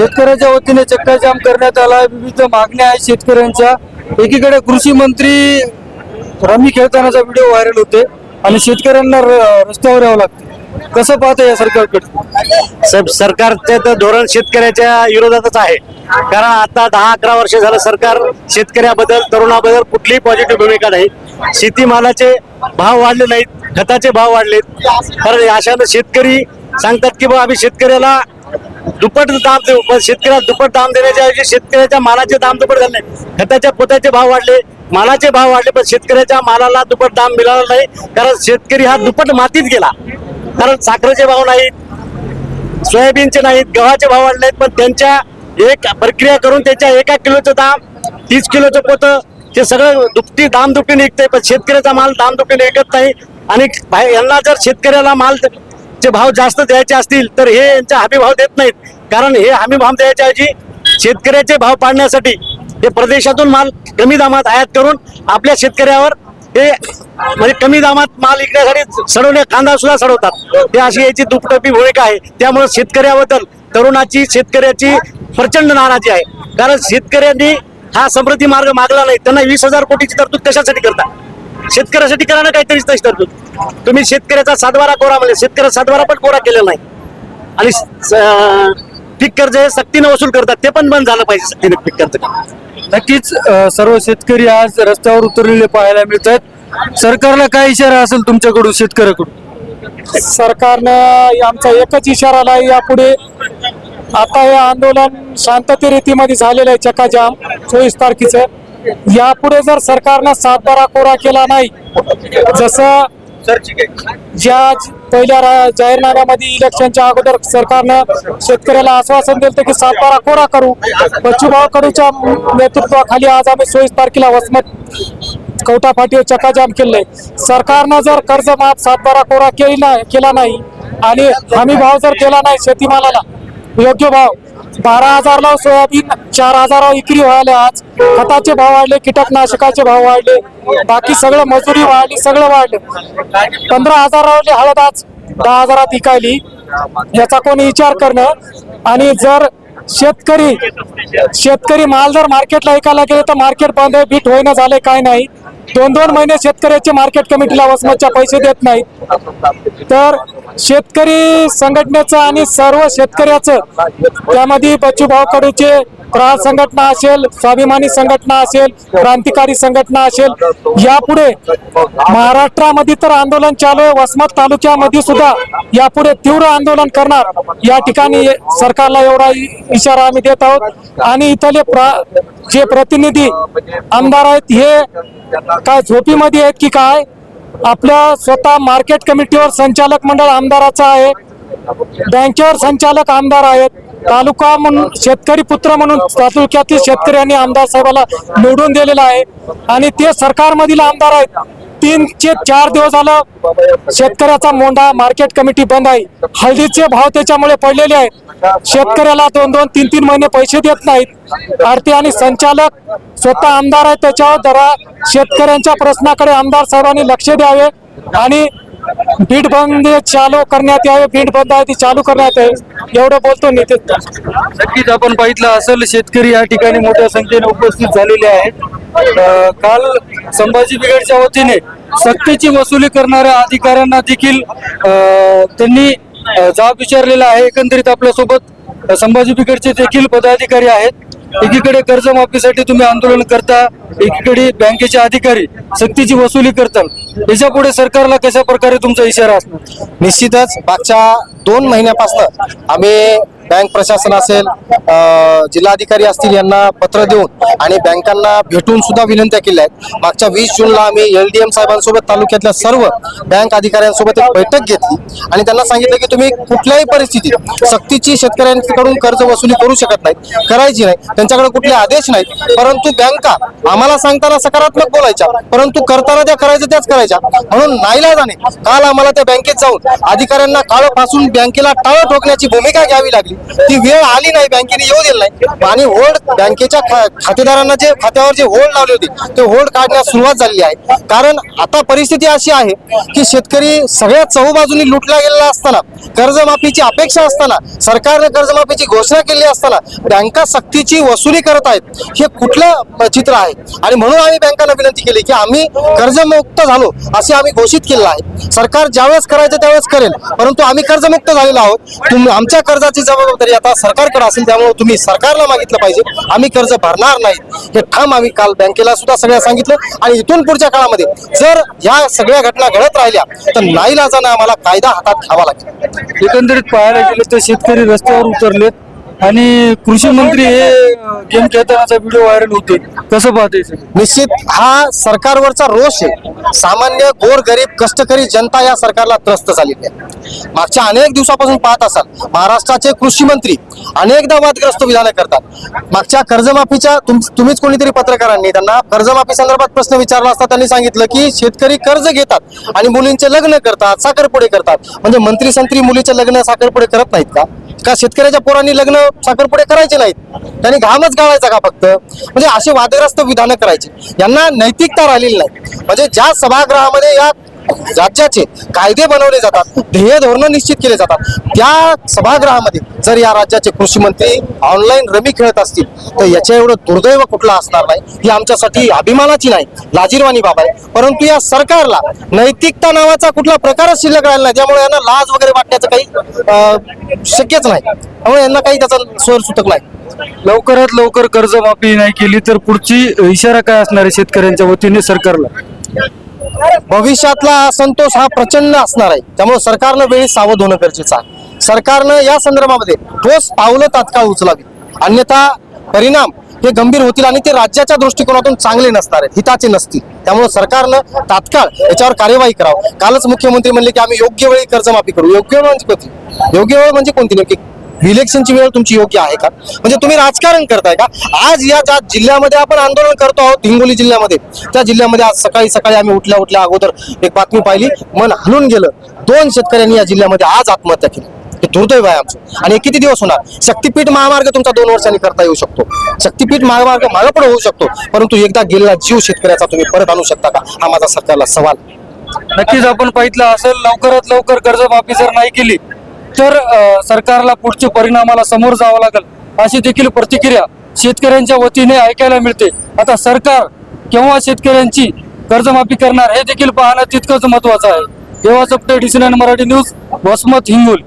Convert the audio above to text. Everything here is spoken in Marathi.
शेतकऱ्याच्या वतीने चक्काजाम करण्यात आला. विविध मागण्या आहेत शेतकऱ्यांच्या. एकीकडे कृषी मंत्री रमी खेळतानाचा व्हिडिओ व्हायरल होते आणि शेतकऱ्यांना र- रस्त्यावर यावं लागतं. कसं पाहतं या सरकारकडे? सब सरकारचं तर धोरण शेतकऱ्याच्या विरोधातच आहे. कारण आता दहा अकरा वर्ष झालं सरकार शेतकऱ्याबद्दल तरुणाबद्दल कुठलीही पॉझिटिव्ह भूमिका नाही. शेतीमालाचे भाव वाढले नाहीत खताचे भाव वाढलेत. कारण अशानं शेतकरी सांगतात की बा आम्ही शेतकऱ्याला दुप्पट दाम देऊ पण शेतकऱ्याला दुप्पट दाम देण्याच्या ऐवजी शेतकऱ्याच्या मालाचे दाम दुप्पट झाले खताच्या पोत्याचे भाव वाढले. मालाचे भाव वाढले पण शेतकऱ्याच्या मालाला दुप्पट दाम मिळाला नाही. कारण शेतकरी हा दुप्पट मातीत गेला. कारण साखरेचे भाव नाहीत सोयाबीनचे नाहीत गव्हाचे भाव वाढले आहेत पण त्यांच्या एक प्रक्रिया करून त्याच्या एका किलोचं दाम तीस किलोचं पोतं ते सगळं दुपटी दाम दुपटी निघते पण शेतकऱ्याचा माल दाम दुपटी विकत नाही. आणि यांना जर शेतकऱ्याला माल चे भाव जास्त द्यायचे असतील तर हे यांचा हमी भाव देत नाहीत. कारण हे हमी भाव द्यायच्या ऐवजी शेतकऱ्याचे भाव पाडण्यासाठी हे प्रदेशातून माल कमी दामात आयात करून आपल्या शेतकऱ्यावर हे म्हणजे कमी दामात माल विकण्यासाठी सडवण्या कांदा सुद्धा सडवतात. हे अशी याची दुपटपी भूमिका आहे. त्यामुळे शेतकऱ्याबद्दल तरुणाची शेतकऱ्याची प्रचंड नाराजी आहे. कारण शेतकऱ्यांनी हा समृद्धी मार्ग मागला नाही. त्यांना वीस हजार कोटीची तरतूद कशासाठी करता? शेतकऱ्यासाठी करा ना काहीतरी तशी तरतूद तुम्ही शेतकऱ्याचा सातबारा कोरा म्हणजे शेतकऱ्याचा सातबारा पण कोरा केलेला नाही. आणि पीक कर्ज हे सक्तीनं वसूल करतात ते पण बंद झालं पाहिजे सक्तीनं पीक कर्ज. नक्कीच सर्व शेतकरी आज रस्त्यावर उतरलेले पाहायला मिळत आहेत सरकारला काय इशारा असेल तुमच्याकडून शेतकऱ्याकडून? सरकारनं आमचा एकच इशारा आहे यापुढे आता हे आंदोलन शांतते रीतीमध्ये झालेलं आहे चक्काजाम चोवीस तारखेचं. यापुढे जर सरकारनं सातबारा कोरा केला नाही जसं ज्या पहिल्या जाहीरनाम्यामध्ये इलेक्शनच्या अगोदर सरकारनं शेतकऱ्याला आश्वासन दिलं की सातबारा कोरा करू. बच्चूभाऊ कडूच्या नेतृत्वाखाली आज आम्ही चोवीस तारखेला वसमत कवटा फाटीवर चक्काजाम केलंय. सरकारनं जर कर्ज माफ सातबारा कोरा केला केला नाही आणि हमी भाव जर दिला नाही शेतीमालाला योग्य भाव बारा हजारला सोयाबीन चार हजारावर विक्री व्हायला आज. खताचे भाव वाढले कीटकनाशकाचे भाव वाढले बाकी सगळं मजुरी वाढली सगळं वाढलं. पंधरा हजारावरली हळद आज दहा हजारात विकायली. याचा कोणी विचार करणं. आणि जर शेतकरी शेतकरी माल जर मार्केटला विकायला गेले तर मार्केट बंद आहे बीट होईना झाले काय नाही. दोन दोन महिने शेतकऱ्याचे मार्केट कमिटीला वसमतच्या पैसे देत नाहीत. तर शेतकरी संघटनेचं आणि सर्व शेतकऱ्याचं त्यामध्ये बच्चूभाऊ कडूचे प्रहार संघटना असेल स्वाभिमानी संघटना असेल क्रांतिकारी संघटना असेल यापुढे महाराष्ट्रामध्ये तर आंदोलन चालू आहे. वसमत तालुक्यामध्ये सुद्धा यापुढे तीव्र आंदोलन करणार. या ठिकाणी सरकारला एवढा इशारा आम्ही देत आहोत. आणि इथले प्रा- जे प्रतिनिधी आमदार आहेत हे काय झोपीमध्ये आहेत की काय? आपल्या स्वतः मार्केट कमिटीवर संचालक मंडळ आमदाराचं आहे. बँकेवर संचालक आमदार आहेत. तालुका म्हणून शेतकरी पुत्र म्हणून तालुक्यातील शेतकऱ्यांनी आमदार साहेबाला निवडून दिलेला आहे. आणि ते सरकारमधील आमदार आहेत. तीन चे चार दिवस झालं शेतकऱ्याचा मोंढा मार्केट कमिटी बंद आहे. हळदीचे भाव त्याच्यामुळे पडलेले आहेत. शेतकऱ्याला दोन दोन तीन तीन महिने पैसे देत नाहीत. आरती आणि संचालक स्वतः आमदार आहेत. त्याच्यावर जरा शेतकऱ्यांच्या प्रश्नाकडे आमदार साहेबांनी लक्ष द्यावे. आणि बीट बंद चालू करण्यात यावे बीट बंद आहे ती चालू करण्यात यावे एवढं बोलतो नितीन. नक्कीच आपण बघितलं असेल शेतकरी या ठिकाणी मोठ्या संख्येने उपस्थित झालेले आहेत. काल संभाजी ब्रिगेडच्या वतीने सक्तीची वसुली करणाऱ्या अधिकाऱ्यांना देखील त्यांनी जाब विचारलेला आहे. एकंदरीत आपल्यासोबत संभाजी ब्रिगेडचे देखील पदाधिकारी आहेत. एकीकडे कर्जमाफीसाठी तुम्ही आंदोलन करता एकीकडे बँकेचे अधिकारी सक्तीची वसुली करतात. याच्यापुढे सरकारला कशा प्रकारे तुमचा इशारा असणार? निश्चितच मागच्या दोन महिन्यापासून आम्ही बँक प्रशासन असेल जिल्हाधिकारी असतील यांना पत्र देऊन आणि बँकांना भेटून सुद्धा विनंत्या केल्या आहेत. मागच्या वीस जूनला आम्ही एल डी एम साहेबांसोबत तालुक्यातल्या सर्व बँक अधिकाऱ्यांसोबत एक बैठक घेतली आणि त्यांना सांगितलं की तुम्ही कुठल्याही परिस्थितीत सक्तीची शेतकऱ्यांकडून कर्ज वसुली करू शकत नाहीत करायची नाही त्यांच्याकडे कुठले आदेश नाहीत. परंतु बँका आम्हाला सांगताना सकारात्मक बोलायच्या परंतु करताना त्या करायचं त्याच करायच्या. म्हणून नाहीला जाणे काल आम्हाला त्या बँकेत जाऊन अधिकाऱ्यांना काळं फासून बँकेला टाळं ठोकण्याची भूमिका घ्यावी लागली. ती वेळ आली नाही बँकेने येऊ दिली नाही. आणि होल्ड बँकेच्या खातेदारांना जे खात्यावर जे होल्ड लावले होते ते होल्ड काढण्यास सुरुवात झालेली आहे. कारण आता परिस्थिती अशी आहे की शेतकरी सगळ्या चहूबाजूनी लुटला गेलेला असताना कर्जमाफीची अपेक्षा असताना सरकारने कर्जमाफीची घोषणा केली असताना बँका सक्तीची वसुली करत आहेत. हे कुठलं चित्र आहे? आणि म्हणून आम्ही बँकांना विनंती केली की आम्ही कर्जमुक्त झालो असे आम्ही घोषित केलेलं आहे. सरकार ज्यावेळेस करायचं त्यावेळेस करेल परंतु आम्ही कर्जमुक्त झालेलो आहोत. आमच्या कर्जाची जबाबदारी आता सरकारकडे असेल त्यामुळे तुम्ही सरकारला मागितलं पाहिजे. आम्ही कर्ज भरणार नाही. हे ठाम आम्ही काल बँकेला सुद्धा सगळ्या सांगितलं. आणि इथून पुढच्या काळामध्ये जर ह्या सगळ्या घटना घडत राहिल्या तर नाईलाजानं आम्हाला कायदा हातात घ्यावा लागेल. एकंदरीत पाहायला गेलं तर शेतकरी रस्त्यावर उतरलेत. आणि कृषी मंत्री हे गेम खेळतानाचा व्हिडिओ व्हायरल होते. कसं पाहते निश्चित हा सरकारवरचा रोष आहे. सामान्य गोर गरीब कष्टकरी जनता या सरकारला त्रस्त झालेली आहे. मागच्या अनेक दिवसापासून पाहत असाल महाराष्ट्राचे कृषी मंत्री अनेकदा वादग्रस्त विधानं करतात. मागच्या कर्जमाफीच्या तुम- तुम्हीच कोणीतरी पत्रकारांनी त्यांना कर्जमाफी संदर्भात प्रश्न विचारला असता त्यांनी सांगितलं की शेतकरी कर्ज घेतात आणि मुलींचे लग्न करतात साखरपुडे करतात. म्हणजे मंत्री संत्री मुलीचे लग्न साखरपुडे करत नाहीत का? का शेतकऱ्याच्या पोरांनी लग्न साखरपुडे करायचे नाहीत? त्यांनी घामच गाळायचा का फक्त? म्हणजे असे वादग्रस्त विधानं करायची. यांना नैतिकता राहिलेली नाही. म्हणजे ज्या सभागृहामध्ये या राज्याचे कायदे बनवले जातात ध्येय धोरण निश्चित केले जातात. त्या सभागृहामध्ये जर या राज्याचे कृषी मंत्री ऑनलाईन रमी खेळत असतील तर याच्या एवढं दुर्दैव कुठलं असणार नाही? ही आमच्यासाठी अभिमानाची नाही लाजीरवाणी बाब आहे. परंतु या सरकारला नैतिकता नावाचा कुठला प्रकारच शिल्लक राहिला नाही त्यामुळे यांना लाज वगैरे वाटण्याचं काही शक्यच नाही. त्यामुळे यांना काही त्याचा स्वर सुटक नाही. लवकरात लवकर कर्जमाफी नाही केली तर पुढची इशारा काय असणार आहे शेतकऱ्यांच्या वतीने सरकारला? भविष्यातला असंतोष हा प्रचंड असणार आहे. त्यामुळे सरकारनं वेळी सावध होणं गरजेचं आहे. सरकारनं या संदर्भामध्ये ठोस पावलं तात्काळ उचलावी अन्यथा परिणाम हे गंभीर होतील आणि ते राज्याच्या दृष्टिकोनातून चांगले नसणार आहेत. हिताचे नसतील. त्यामुळे सरकारनं तात्काळ याच्यावर कार्यवाही करावं. कालच मुख्यमंत्री म्हणले की आम्ही योग्य वेळी कर्जमाफी करू. योग्य वेळ म्हणजे कोणती? योग्य वेळ म्हणजे कोणती नेमकी? इलेक्शनची वेळ तुमची योग्य आहे का? म्हणजे तुम्ही राजकारण करताय का? आज या ज्या जिल्ह्यामध्ये आपण आंदोलन करतो आहोत हिंगोली जिल्ह्यामध्ये त्या जिल्ह्यामध्ये आज सकाळी सकाळी आम्ही उठल्या उठल्या अगोदर एक बातमी पाहिली. मन हलून गेलं. दोन शेतकऱ्यांनी या जिल्ह्यामध्ये आज आत्महत्या केली. हे दुर्दैव आहे आमचं. आणि हे किती दिवस होणार? शक्तीपीठ महामार्ग तुमचा दोन वर्षांनी करता येऊ शकतो. शक्तीपीठ महामार्ग मागे पण होऊ शकतो. परंतु एकदा गेलेला जीव शेतकऱ्याचा तुम्ही परत आणू शकता का? हा माझा सरकारला सवाल. नक्कीच आपण पाहितलं असेल लवकरात लवकर कर्जमाफी जर नाही केली तर सरकारला पुढच्या परिणामाला समोर जावं लागेल अशी देखील प्रतिक्रिया शेतकऱ्यांच्या वतीने ऐकायला मिळते. आता सरकार केव्हा शेतकऱ्यांची कर्जमाफी करणार हे देखील पाहणं तितकंच महत्वाचं आहे. देवाचं अपडेट मराठी न्यूज वसमत हिंगोली.